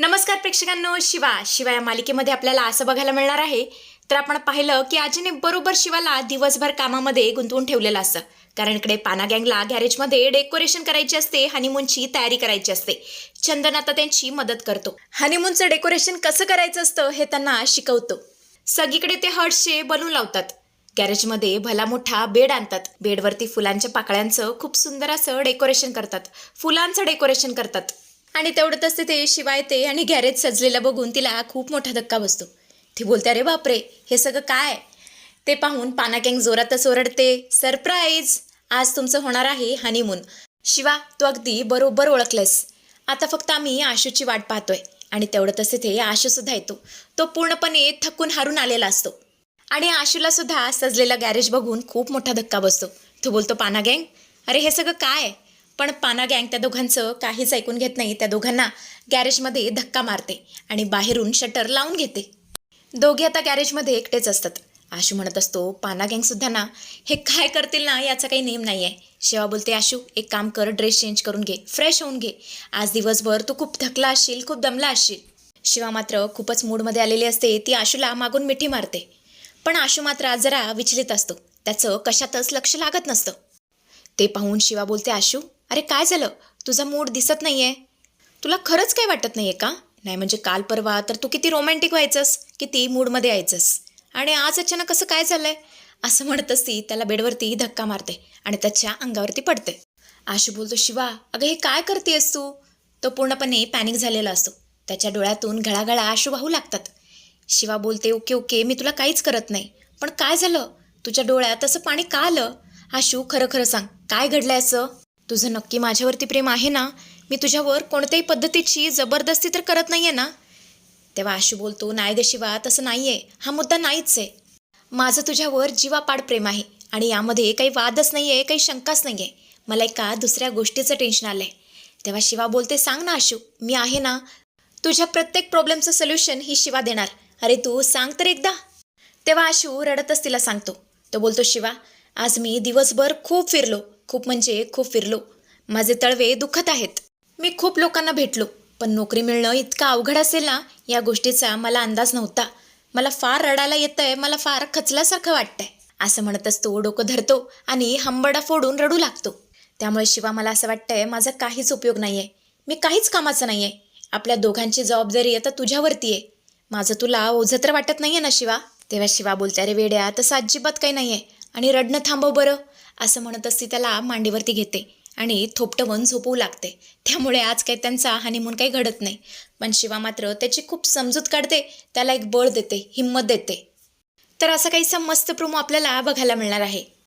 नमस्कार प्रेक्षकांनो शिवा. शिवा या मालिकेमध्ये आपल्याला असं बघायला मिळणार आहे. तर आपण पाहिलं की आजीने बरोबर शिवाला दिवसभर कामामध्ये गुंतवून ठेवलेलं असतं. कारण इकडे पाना गँगला गॅरेजमध्ये डेकोरेशन करायची असते हनीमूनची तयारी करायची असते. चंदन आता त्यांची मदत करतो. हनीमूनचं डेकोरेशन कसं करायचं असतं हे त्यांना शिकवतो. सगळीकडे ते हर्ट्सचे बनून लावतात. गॅरेजमध्ये भला मोठा बेड आणतात. बेडवरती फुलांच्या पाकळ्यांचं खूप सुंदर असं डेकोरेशन करतात. फुलांचं डेकोरेशन करतात. आणि तेवढंच तिथे शिवाय येते आणि गॅरेज सजलेलं बघून तिला खूप मोठा धक्का बसतो. ती बोलते अरे बापरे हे सगळं काय? ते पाहून पानागँग जोरातच ओरडते सरप्राईज! आज तुमचं होणार आहे हनीमून शिवा तू अगदी बरोबर ओळखलंस. आता फक्त आम्ही आशूची वाट पाहतोय आणि तेवढंच तिथे आशूसुद्धा येतो. तो पूर्णपणे थकून हारून आलेला असतो. आणि आशूला सुद्धा सजलेला गॅरेज बघून खूप मोठा धक्का बसतो. तो बोलतो पाना गँग अरे हे सगळं काय? आहे? पण पाना गँग त्या दोघांचं काहीच ऐकून घेत नाही. त्या दोघांना गॅरेजमध्ये धक्का मारते आणि बाहेरून शटर लावून घेते. दोघे आता गॅरेजमध्ये एकटेच असतात. आशू म्हणत असतो पाना गँगसुद्धा ना हे काय करतील ना याचा काही नेम नाही आहे शिवा बोलते आशू एक काम कर ड्रेस चेंज करून घे फ्रेश होऊन घे. आज दिवसभर तू खूप थकला असशील खूप दमला असशील. शिवा मात्र खूपच मूडमध्ये आलेली असते ती आशूला मागून मिठी मारते. पण आशू मात्र आज जरा विचलित असतो. त्याचं कशातच लक्ष लागत नसतं. ते पाहून शिवा बोलते आशू अरे काय झालं? तुझा मूड दिसत नाहीये. तुला खरंच काय वाटत नाही आहे का? नाही म्हणजे काल परवा तर तू किती रोमॅन्टिक व्हायचंस किती मूडमध्ये यायचंस. आणि आज अचानक कसं काय झालंय? असं म्हणतच ती त्याला बेडवरती धक्का मारते आणि त्याच्या अंगावरती पडते. आशू बोलतो शिवा अगं हे काय करतेस तू? तो पूर्णपणे पॅनिक झालेला असतो. त्याच्या डोळ्यातून घळाघळा आशू वाहू लागतात. शिवा बोलते ओके ओके मी तुला काहीच करत नाही. पण काय झालं? तुझ्या डोळ्यात असं पाणी का आलं? आशू खरं खरं सांग काय घडलंय असं? तुझं नक्की माझ्यावरती प्रेम आहे ना? मी तुझ्यावर कोणत्याही पद्धतीची जबरदस्ती तर करत नाहीये ना? तेव्हा आशू बोलतो नाही ग शिवा तसं नाहीये. हा मुद्दा नाहीच आहे. माझं तुझ्यावर जीवापाड प्रेम आहे आणि यामध्ये काही वादच नाही आहे काही शंकाच नाही आहे मला एका दुसऱ्या गोष्टीचं टेन्शन आलं आहे तेव्हा शिवा बोलते सांग ना आशू मी आहे ना? तुझ्या प्रत्येक प्रॉब्लेमचं सोल्युशन ही शिवा देणार. अरे तू सांग तर एकदा. तेव्हा आशू रडतच तिला सांगतो. तो बोलतो शिवा आज मी दिवसभर खूप फिरलो. खूप म्हणजे खूप फिरलो. माझे तळवे दुखत आहेत. मी खूप लोकांना भेटलो पण नोकरी मिळणं इतकं अवघड असेल ना या गोष्टीचा मला अंदाज नव्हता. मला फार रडायला येतंय मला फार खचल्यासारखं वाटतंय. असं म्हणतच तो डोकं धरतो आणि हंबडा फोडून रडू लागतो. त्यामुळे शिवा मला असं वाटतंय माझा काहीच उपयोग नाही आहे मी काहीच कामाचं नाही आहे आपल्या दोघांची जबाबदारी आता तुझ्यावरती आहे. माझं तुला ओझं तर वाटत नाही आहे ना शिवा? तेव्हा शिवा बोलत्या रे वेड्या तसं अजिबात काही नाही आहे आणि रडणं थांबव बरं. असं म्हणतच ती त्याला मांडीवरती घेते आणि थोपटवून झोपवू लागते. त्यामुळे आज काही त्यांचा हनीमून काही घडत नाही. पण शिवा मात्र त्याची खूप समजूत काढते त्याला एक बळ देते हिंमत देते. तर असा काहीसा मस्त प्रोमो आपल्याला बघायला मिळणार आहे.